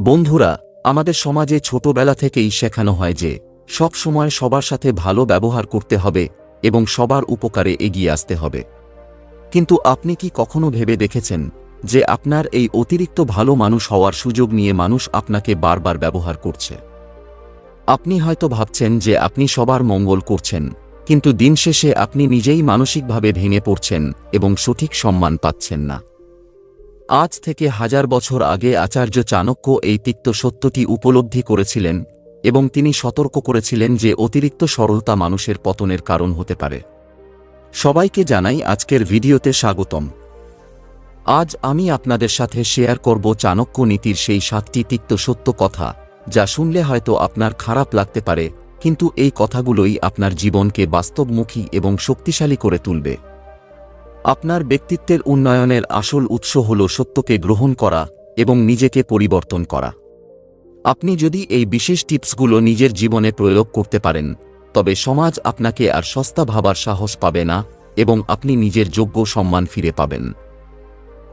বন্ধুরা, আমাদের সমাজে ছোটবেলা থেকেই শেখানো হয় যে, সব সময় সবার সাথে ভালো ব্যবহার করতে হবে এবং সবার উপকারে এগিয়ে আসতে হবে। কিন্তু আপনি কি কখনো ভেবে দেখেছেন যে আপনার এই অতিরিক্ত ভালো মানুষ হওয়ার সুযোগ নিয়ে মানুষ আপনাকে বারবার ব্যবহার করছে? আপনি হয়তো ভাবছেন যে আপনি সবার মঙ্গল করছেন, কিন্তু দিন শেষে আপনি নিজেই মানসিকভাবে ভেঙে পড়ছেন এবং সঠিক সম্মান পাচ্ছেন না। আজ থেকে হাজার বছর আগে আচার্য চাণক্য এই তিক্ত সত্যটি উপলব্ধি করেছিলেন এবং তিনি সতর্ক করেছিলেন যে অতিরিক্ত সরলতা মানুষের পতনের কারণ হতে পারে। সবাইকে জানাই আজকের ভিডিওতে স্বাগতম। আজ আমি আপনাদের সাথে শেয়ার করব চাণক্য নীতির সেই সাতটি তিক্ত সত্য কথা, যা শুনলে হয়তো আপনার খারাপ লাগতে পারে, কিন্তু এই কথাগুলোই আপনার জীবনকে বাস্তবমুখী এবং শক্তিশালী করে তুলবে। আপনার ব্যক্তিত্বের উন্নয়নের আসল উৎস হল সত্যকে গ্রহণ করা এবং নিজেকে পরিবর্তন করা। আপনি যদি এই বিশেষ টিপসগুলো নিজের জীবনে প্রয়োগ করতে পারেন, তবে সমাজ আপনাকে আর সস্তা ভাবার সাহস পাবে না এবং আপনি নিজের যোগ্য সম্মান ফিরে পাবেন।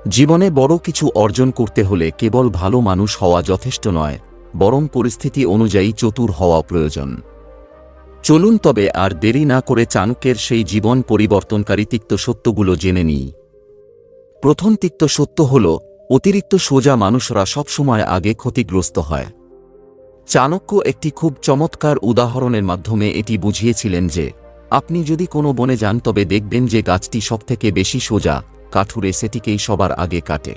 জীবনে বড় কিছু অর্জন করতে হলে কেবল ভালো মানুষ হওয়া যথেষ্ট নয়, বরং পরিস্থিতি অনুযায়ী চতুর হওয়া প্রয়োজন। চলুন তবে আর দেরি না করে চাণক্যের সেই জীবন পরিবর্তনকারী তিক্ত সত্যগুলো জেনে নিই। প্রথম তিক্ত সত্য হল, অতিরিক্ত সোজা মানুষরা সবসময় আগে ক্ষতিগ্রস্ত হয়। চাণক্য একটি খুব চমৎকার উদাহরণের মাধ্যমে এটি বুঝিয়েছিলেন যে, আপনি যদি কোনো বনে যান তবে দেখবেন যে গাছটি সবথেকে বেশি সোজা, কাঠুরে সেটিকেই সবার আগে কাটে।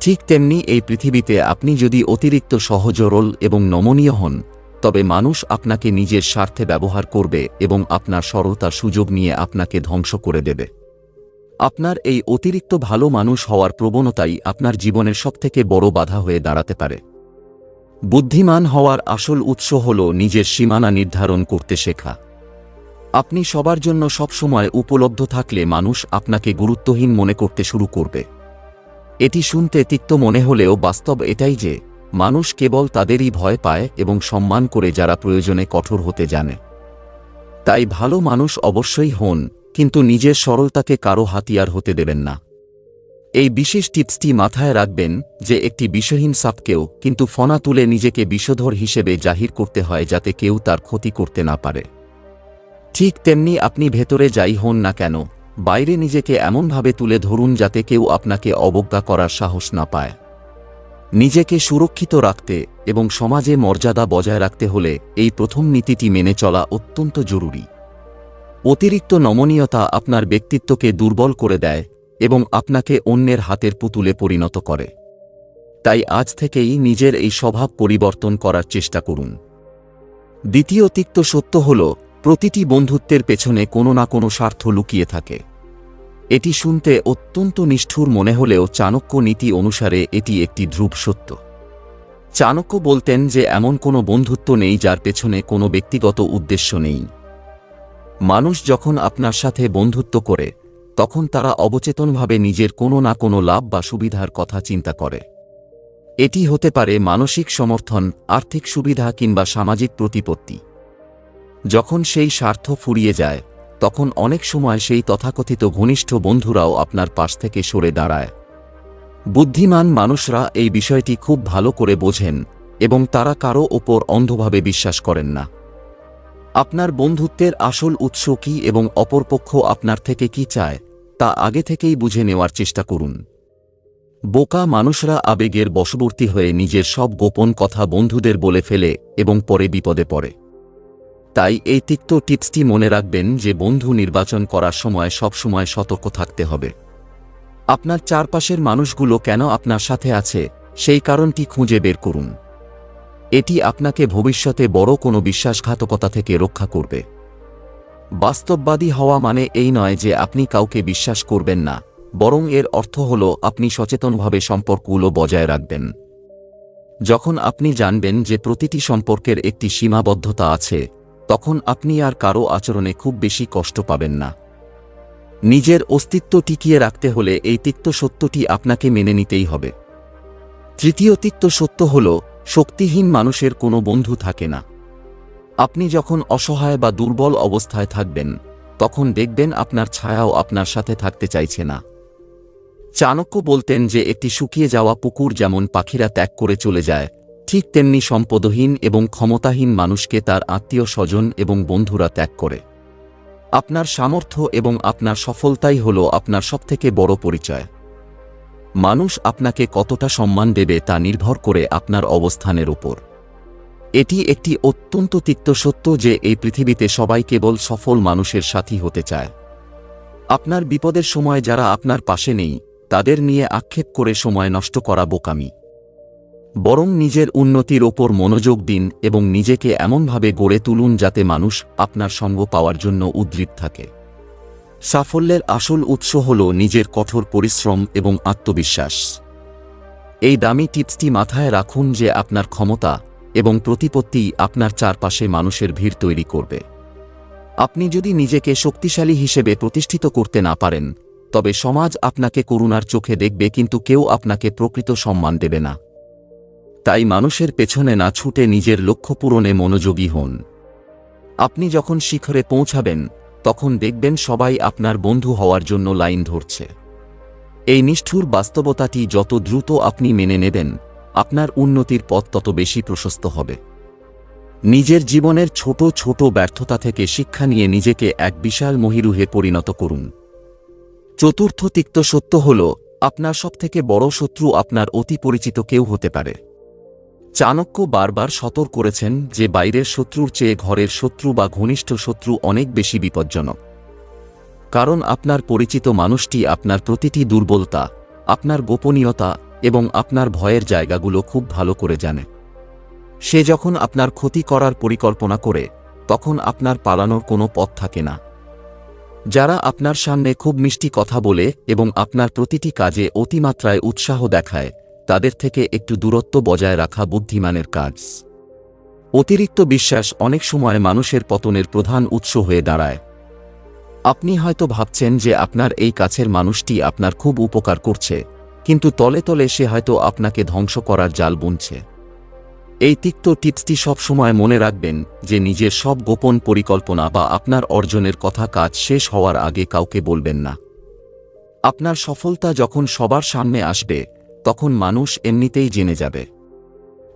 ঠিক তেমনি এই পৃথিবীতে আপনি যদি অতিরিক্ত সহজরল এবং নমনীয় হন তবে মানুষ আপনাকে নিজের স্বার্থে ব্যবহার করবে এবং আপনার সরলতার সুযোগ নিয়ে আপনাকে ধ্বংস করে দেবে। আপনার এই অতিরিক্ত ভালো মানুষ হওয়ার প্রবণতাই আপনার জীবনের সবথেকে বড় বাধা হয়ে দাঁড়াতে পারে। বুদ্ধিমান হওয়ার আসল উৎস হল নিজের সীমানা নির্ধারণ করতে শেখা। আপনি সবার জন্য সবসময় উপলব্ধ থাকলে মানুষ আপনাকে গুরুত্বহীন মনে করতে শুরু করবে। এটি শুনতে তিক্ত মনে হলেও বাস্তব এটাই যে মানুষ কেবল তাদেরই ভয় পায় এবং সম্মান করে যারা প্রয়োজনে কঠোর হতে জানে। তাই ভালো মানুষ অবশ্যই হন, কিন্তু নিজের সরলতাকে কারও হাতিয়ার হতে দেবেন না। এই বিশেষ টিপসটি মাথায় রাখবেন যে একটি বিষহীন সাপকেও কিন্তু ফনা তুলে নিজেকে বিষধর হিসেবে জাহির করতে হয় যাতে কেউ তার ক্ষতি করতে না পারে। ঠিক তেমনি আপনি ভেতরে যাই হন না কেন, বাইরে নিজেকে এমনভাবে তুলে ধরুন যাতে কেউ আপনাকে অবজ্ঞা করার সাহস না পায়। নিজেকে সুরক্ষিত রাখতে এবং সমাজে মর্যাদা বজায় রাখতে হলে এই প্রথম নীতিটি মেনে চলা অত্যন্ত জরুরি। অতিরিক্ত নমনীয়তা আপনার ব্যক্তিত্বকে দুর্বল করে দেয় এবং আপনাকে অন্যের হাতের পুতুলে পরিণত করে। তাই আজ থেকেই নিজের এই স্বভাব পরিবর্তন করার চেষ্টা করুন। দ্বিতীয় তিক্ত সত্য হল, প্রতিটি বন্ধুত্বের পেছনে কোনো না কোনো স্বার্থ লুকিয়ে থাকে। এটি শুনতে অত্যন্ত নিষ্ঠুর মনে হলেও চাণক্য নীতি অনুসারে এটি একটি ধ্রুব সত্য। চাণক্য বলতেন যে এমন কোনো বন্ধুত্ব নেই যার পেছনে কোনো ব্যক্তিগত উদ্দেশ্য নেই। মানুষ যখন আপনার সাথে বন্ধুত্ব করে, তখন তারা অবচেতনভাবে নিজের কোনো না কোনো লাভ বা সুবিধার কথা চিন্তা করে। এটি হতে পারে মানসিক সমর্থন, আর্থিক সুবিধা কিংবা সামাজিক প্রতিপত্তি। যখন সেই স্বার্থ ফুরিয়ে যায় তখন অনেক সময় সেই তথাকথিত ঘনিষ্ঠ বন্ধুরাও আপনার পাশ থেকে সরে দাঁড়ায়। বুদ্ধিমান মানুষরা এই বিষয়টি খুব ভালো করে বোঝেন এবং তারা কারও ওপর অন্ধভাবে বিশ্বাস করেন না। আপনার বন্ধুত্বের আসল উৎস কী এবং অপরপক্ষ আপনার থেকে কি চায়, তা আগে থেকেই বুঝে নেওয়ার চেষ্টা করুন। বোকা মানুষরা আবেগের বশবর্তী হয়ে নিজের সব গোপন কথা বন্ধুদের বলে ফেলে এবং পরে বিপদে পড়ে। তাই এই তিক্ত টিপসটি মনে রাখবেন যে বন্ধু নির্বাচন করার সময় সবসময় সতর্ক থাকতে হবে। আপনার চারপাশের মানুষগুলো কেন আপনার সাথে আছে, সেই কারণটি খুঁজে বের করুন। এটি আপনাকে ভবিষ্যতে বড় কোনো বিশ্বাসঘাতকতা থেকে রক্ষা করবে। বাস্তববাদী হওয়া মানে এই নয় যে আপনি কাউকে বিশ্বাস করবেন না, বরং এর অর্থ হল আপনি সচেতনভাবে সম্পর্কগুলো বজায় রাখবেন। যখন আপনি জানবেন যে প্রতিটি সম্পর্কের একটি সীমাবদ্ধতা আছে তখন আপনি আর কারও আচরণে খুব বেশি কষ্ট পাবেন না। নিজের অস্তিত্ব টিকিয়ে রাখতে হলে এই তিক্ত সত্যটি আপনাকে মেনে নিতেই হবে। তৃতীয় তিক্ত সত্য হল, শক্তিহীন মানুষের কোনো বন্ধু থাকে না। আপনি যখন অসহায় বা দুর্বল অবস্থায় থাকবেন, তখন দেখবেন আপনার ছায়াও আপনার সাথে থাকতে চাইছে না। চাণক্য বলতেন যে একটি শুকিয়ে যাওয়া পুকুর যেমন পাখিরা ত্যাগ করে চলে যায় ঠিক তেমনি সম্পদহীন এবং ক্ষমতাহীন মানুষকে তার আত্মীয় স্বজন এবং বন্ধুরা ত্যাগ করে। আপনার সামর্থ্য এবং আপনার সফলতাই হল আপনার সবথেকে বড় পরিচয়। মানুষ আপনাকে কতটা সম্মান দেবে তা নির্ভর করে আপনার অবস্থানের উপর। এটি একটি অত্যন্ত তিক্ত সত্য যে এই পৃথিবীতে সবাই কেবল সফল মানুষের সাথী হতে চায়। আপনার বিপদের সময় যারা আপনার পাশে নেই, তাদের নিয়ে আক্ষেপ করে সময় নষ্ট করা বোকামি। বরং নিজের উন্নতির ওপর মনোযোগ দিন এবং নিজেকে এমনভাবে গড়ে তুলুন যাতে মানুষ আপনার সঙ্গ পাওয়ার জন্য উদ্গ্রীব থাকে। সাফল্যের আসল উৎস হল নিজের কঠোর পরিশ্রম এবং আত্মবিশ্বাস। এই দামি টিপসটি মাথায় রাখুন যে আপনার ক্ষমতা এবং প্রতিপত্তি আপনার চারপাশে মানুষের ভিড় তৈরি করবে। আপনি যদি নিজেকে শক্তিশালী হিসেবে প্রতিষ্ঠিত করতে না পারেন, তবে সমাজ আপনাকে করুণার চোখে দেখবে কিন্তু কেউ আপনাকে প্রকৃত সম্মান দেবে না। তাই মানুষের পেছনে না ছুটে নিজের লক্ষ্য পূরণে মনোযোগী হন। আপনি যখন শিখরে পৌঁছাবেন, তখন দেখবেন সবাই আপনার বন্ধু হওয়ার জন্য লাইন ধরছে। এই নিষ্ঠুর বাস্তবতাটি যত দ্রুত আপনি মেনে নেবেন, আপনার উন্নতির পথ তত বেশি প্রশস্ত হবে। নিজের জীবনের ছোট ছোট ব্যর্থতা থেকে শিক্ষা নিয়ে নিজেকে এক বিশাল মহিরুহে পরিণত করুন। চতুর্থ তিক্ত সত্য হল, আপনার সবথেকে বড় শত্রু আপনার অতি পরিচিত কেউ হতে পারে। চাণক্য বারবার সতর্ক করেছেন যে বাইরের শত্রুর চেয়ে ঘরের শত্রু বা ঘনিষ্ঠ শত্রু অনেক বেশি বিপজ্জনক। কারণ আপনার পরিচিত মানুষটি আপনার প্রতিটি দুর্বলতা, আপনার গোপনীয়তা এবং আপনার ভয়ের জায়গাগুলো খুব ভালো করে জানে। সে যখন আপনার ক্ষতি করার পরিকল্পনা করে, তখন আপনার পালানোর কোনো পথ থাকে না। যারা আপনার সামনে খুব মিষ্টি কথা বলে এবং আপনার প্রতিটি কাজে অতিমাত্রায় উৎসাহ দেখায় তাদের থেকে একটু দূরত্ব বজায় রাখা বুদ্ধিমানের কাজ। অতিরিক্ত বিশ্বাস অনেক সময় মানুষের পতনের প্রধান উৎস হয়ে দাঁড়ায়। আপনি হয়তো ভাবছেন যে আপনার এই কাছের মানুষটি আপনার খুব উপকার করছে, কিন্তু তলে তলে সে হয়তো আপনাকে ধ্বংস করার জাল বুনছে। এই তিক্ত টিপসটি সবসময় মনে রাখবেন যে নিজের সব গোপন পরিকল্পনা বা আপনার অর্জনের কথা কাজ শেষ হওয়ার আগে কাউকে বলবেন না। আপনার সফলতা যখন সবার সামনে আসবে তখন মানুষ এমনিতেই জেনে যাবে।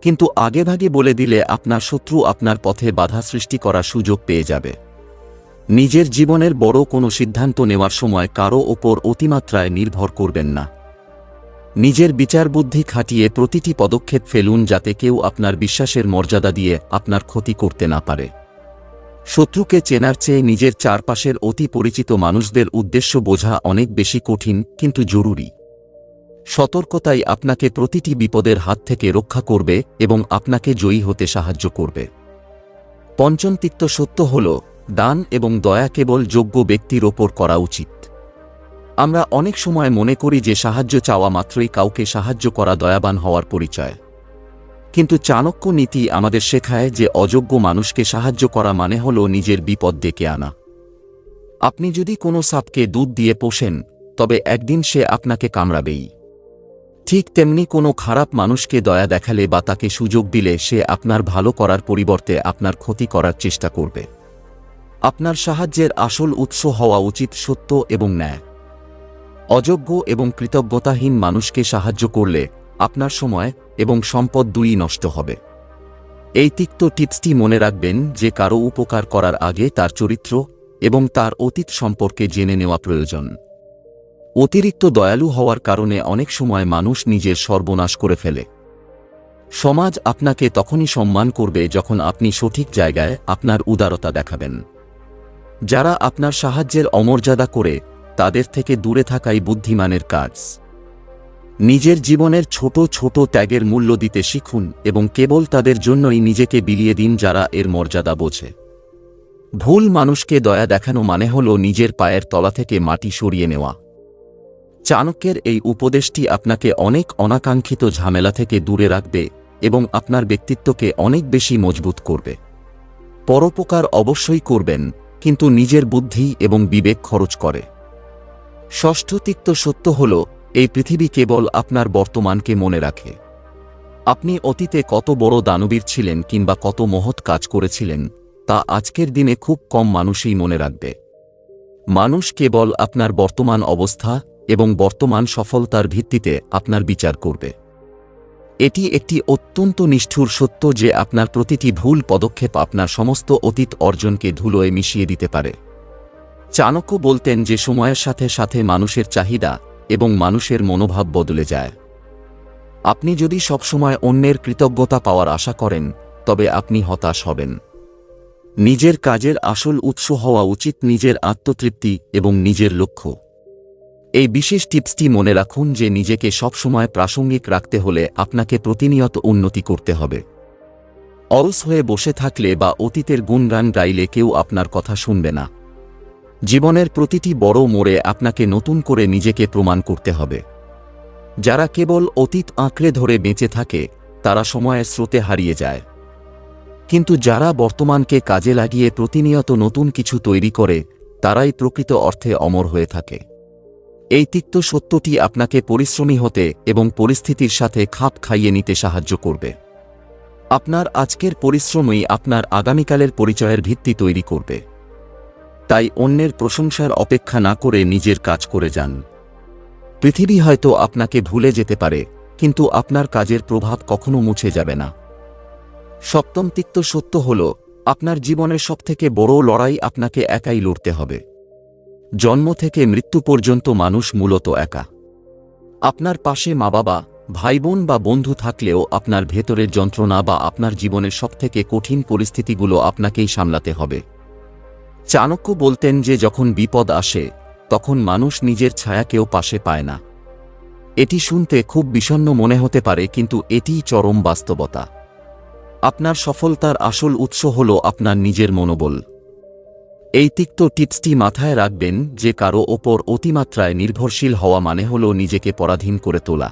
কিন্তু আগেভাগে বলে দিলে আপনার শত্রু আপনার পথে বাধা সৃষ্টি করার সুযোগ পেয়ে যাবে। নিজের জীবনের বড় কোনো সিদ্ধান্ত নেওয়ার সময় কারও ওপর অতিমাত্রায় নির্ভর করবেন না। নিজের বিচার বুদ্ধি খাটিয়ে প্রতিটি পদক্ষেপ ফেলুন যাতে কেউ আপনার বিশ্বাসের মর্যাদা দিয়ে আপনার ক্ষতি করতে না পারে। শত্রুকে চেনার চেয়ে নিজের চারপাশের অতি পরিচিত মানুষদের উদ্দেশ্য বোঝা অনেক বেশি কঠিন, কিন্তু জরুরি। সতর্কতাই আপনাকে প্রতিটি বিপদের হাত থেকে রক্ষা করবে এবং আপনাকে জয়ী হতে সাহায্য করবে। পঞ্চম তিক্ত সত্য হল, দান এবং দয়া কেবল যোগ্য ব্যক্তির ওপর করা উচিত। আমরা অনেক সময় মনে করি যে সাহায্য চাওয়া মাত্রই কাউকে সাহায্য করা দয়াবান হওয়ার পরিচয়। কিন্তু চাণক্য নীতি আমাদের শেখায় যে অযোগ্য মানুষকে সাহায্য করা মানে হল নিজের বিপদ ডেকে আনা। আপনি যদি কোনো সাপকে দুধ দিয়ে পোষেন, তবে একদিন সে আপনাকে কামড়াবেই। ঠিক তেমনি কোনো খারাপ মানুষকে দয়া দেখালে বা তাকে সুযোগ দিলে সে আপনার ভালো করার পরিবর্তে আপনার ক্ষতি করার চেষ্টা করবে। আপনার সাহায্যের আসল উৎস হওয়া উচিত সত্য এবং ন্যায়। অযোগ্য এবং কৃতজ্ঞতাহীন মানুষকে সাহায্য করলে আপনার সময় এবং সম্পদ দুই নষ্ট হবে। এই তিক্ত টিপসটি মনে রাখবেন যে কারও উপকার করার আগে তার চরিত্র এবং তার অতীত সম্পর্কে জেনে নেওয়া প্রয়োজন। অতিরিক্ত দয়ালু হওয়ার কারণে অনেক সময় মানুষ নিজের সর্বনাশ করে ফেলে। সমাজ আপনাকে তখনই সম্মান করবে যখন আপনি সঠিক জায়গায় আপনার উদারতা দেখাবেন। যারা আপনার সাহায্যের অমর্যাদা করে, তাদের থেকে দূরে থাকাই বুদ্ধিমানের কাজ। নিজের জীবনের ছোট ছোট ত্যাগের মূল্য দিতে শিখুন এবং কেবল তাদের জন্যই নিজেকে বিলিয়ে দিন যারা এর মর্যাদা বোঝে। ভুল মানুষকে দয়া দেখানো মানে হল নিজের পায়ের তলা থেকে মাটি সরিয়ে নেওয়া। চাণক্যের এই উপদেশটি আপনাকে অনেক অনাকাঙ্ক্ষিত ঝামেলা থেকে দূরে রাখবে এবং আপনার ব্যক্তিত্বকে অনেক বেশি মজবুত করবে। পরোপকার অবশ্যই করবেন, কিন্তু নিজের বুদ্ধি এবং বিবেক খরচ করে। ষষ্ঠ তিক্ত সত্য হল, এই পৃথিবী কেবল আপনার বর্তমানকে মনে রাখে। আপনি অতীতে কত বড় দানবীর ছিলেন কিংবা কত মহৎ কাজ করেছিলেন, তা আজকের দিনে খুব কম মানুষই মনে রাখবে। মানুষ কেবল আপনার বর্তমান অবস্থা এবং বর্তমান সফলতার ভিত্তিতে আপনার বিচার করবে। এটি একটি অত্যন্ত নিষ্ঠুর সত্য যে আপনার প্রতিটি ভুল পদক্ষেপ আপনার সমস্ত অতীত অর্জনকে ধুলোয় মিশিয়ে দিতে পারে। চাণক্য বলতেন যে সময়ের সাথে সাথে মানুষের চাহিদা এবং মানুষের মনোভাব বদলে যায়। আপনি যদি সবসময় অন্যের কৃতজ্ঞতা পাওয়ার আশা করেন, তবে আপনি হতাশ হবেন। নিজের কাজের আসল উৎস হওয়া উচিত নিজের আত্মতৃপ্তি এবং নিজের লক্ষ্য। এই বিশেষ টিপসটি মনে রাখুন যে নিজেকে সবসময় প্রাসঙ্গিক রাখতে হলে আপনাকে প্রতিনিয়ত উন্নতি করতে হবে। অলস হয়ে বসে থাকলে বা অতীতের গুণগান গাইলে কেউ আপনার কথা শুনবে না। জীবনের প্রতিটি বড় মোড়ে আপনাকে নতুন করে নিজেকে প্রমাণ করতে হবে। যারা কেবল অতীত আঁকড়ে ধরে বেঁচে থাকে, তারা সময়ের স্রোতে হারিয়ে যায়। কিন্তু যারা বর্তমানকে কাজে লাগিয়ে প্রতিনিয়ত নতুন কিছু তৈরি করে, তারাই প্রকৃত অর্থে অমর হয়ে থাকে। এই তিক্ত সত্যটি আপনাকে পরিশ্রমী হতে এবং পরিস্থিতির সাথে খাপ খাইয়ে নিতে সাহায্য করবে। আপনার আজকের পরিশ্রমই আপনার আগামীকালের পরিচয়ের ভিত্তি তৈরি করবে। তাই অন্যের প্রশংসার অপেক্ষা না করে নিজের কাজ করে যান। পৃথিবী হয়তো আপনাকে ভুলে যেতে পারে, কিন্তু আপনার কাজের প্রভাব কখনো মুছে যাবে না। সপ্তম তিক্ত সত্য হল, আপনার জীবনের সবথেকে বড় লড়াই আপনাকে একাই লড়তে হবে। জন্ম থেকে মৃত্যু পর্যন্ত মানুষ মূলত একা। আপনার পাশে মা বাবা ভাই বোন বা বন্ধু থাকলেও আপনার ভেতরের যন্ত্রণা বা আপনার জীবনের সবথেকে কঠিন পরিস্থিতিগুলো আপনাকেই সামলাতে হবে। চাণক্য বলতেন যে যখন বিপদ আসে, তখন মানুষ নিজের ছায়াকেও পাশে পায় না। এটি শুনতে খুব বিষণ্ণ মনে হতে পারে, কিন্তু এটিই চরম বাস্তবতা। আপনার সফলতার আসল উৎস হল আপনার নিজের মনোবল। এই তিক্ত টিপসটি মাথায় রাখবেন যে কারও ওপর অতিমাত্রায় নির্ভরশীল হওয়া মানে হল নিজেকে পরাধীন করে তোলা।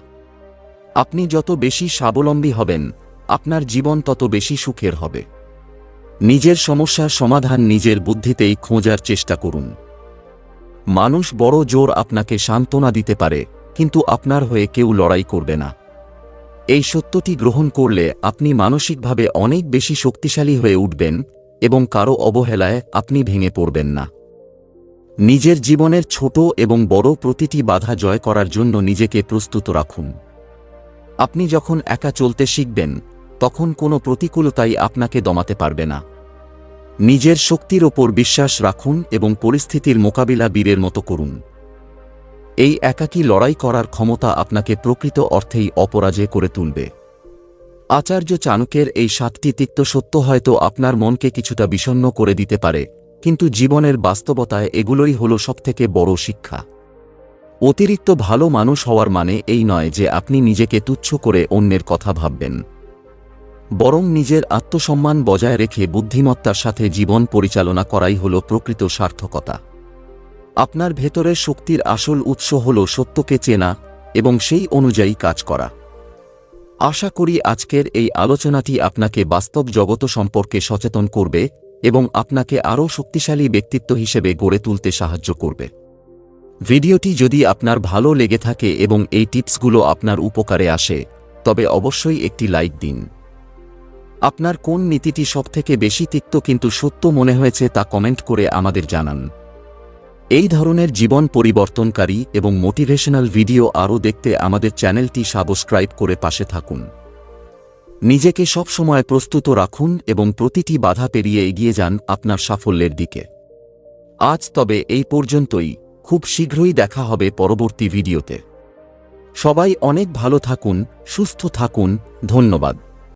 আপনি যত বেশি স্বাবলম্বী হবেন, আপনার জীবন তত বেশি সুখের হবে। নিজের সমস্যার সমাধান নিজের বুদ্ধিতেই খোঁজার চেষ্টা করুন। মানুষ বড় জোর আপনাকে সান্ত্বনা দিতে পারে, কিন্তু আপনার হয়ে কেউ লড়াই করবে না। এই সত্যটি গ্রহণ করলে আপনি মানসিকভাবে অনেক বেশি শক্তিশালী হয়ে উঠবেন এবং কারও অবহেলায় আপনি ভেঙে পড়বেন না। নিজের জীবনের ছোট এবং বড় প্রতিটি বাধা জয় করার জন্য নিজেকে প্রস্তুত রাখুন। আপনি যখন একা চলতে শিখবেন, তখন কোনো প্রতিকূলতাই আপনাকে দমাতে পারবে না। নিজের শক্তির ওপর বিশ্বাস রাখুন এবং পরিস্থিতির মোকাবিলা বীরের মতো করুন। এই একাকী লড়াই করার ক্ষমতা আপনাকে প্রকৃত অর্থেই অপরাজয় করে তুলবে। আচার্য চাণকের এই সাতটি তিক্ত সত্য হয়তো আপনার মনকে কিছুটা বিষণ্ন করে দিতে পারে, কিন্তু জীবনের বাস্তবতায় এগুলোই হল সবথেকে বড় শিক্ষা। অতিরিক্ত ভালো মানুষ হওয়ার মানে এই নয় যে আপনি নিজেকে তুচ্ছ করে অন্যের কথা ভাববেন। বরং নিজের আত্মসম্মান বজায় রেখে বুদ্ধিমত্তার সাথে জীবন পরিচালনা করাই হল প্রকৃত সার্থকতা। আপনার ভেতরের শক্তির আসল উৎস হল সত্যকে চেনা এবং সেই অনুযায়ী কাজ করা। আশা করি আজকের এই আলোচনাটি আপনাকে বাস্তব জগত সম্পর্কে সচেতন করবে এবং আপনাকে আরও শক্তিশালী ব্যক্তিত্ব হিসেবে গড়ে তুলতে সাহায্য করবে। ভিডিওটি যদি আপনার ভালো লেগে থাকে এবং এই টিপসগুলো আপনার উপকারে আসে, তবে অবশ্যই একটি লাইক দিন। আপনার কোন নীতিটি সবথেকে বেশি তিক্ত কিন্তু সত্য মনে হয়েছে তা কমেন্ট করে আমাদের জানান। এই ধরনের জীবন পরিবর্তনকারী এবং মোটিভেশনাল ভিডিও আরও দেখতে আমাদের চ্যানেলটি সাবস্ক্রাইব করে পাশে থাকুন। নিজেকে সবসময় প্রস্তুত রাখুন এবং প্রতিটি বাধা পেরিয়ে এগিয়ে যান আপনার সাফল্যের দিকে। আজ তবে এই পর্যন্তই। খুব শীঘ্রই দেখা হবে পরবর্তী ভিডিওতে। সবাই অনেক ভালো থাকুন, সুস্থ থাকুন। ধন্যবাদ।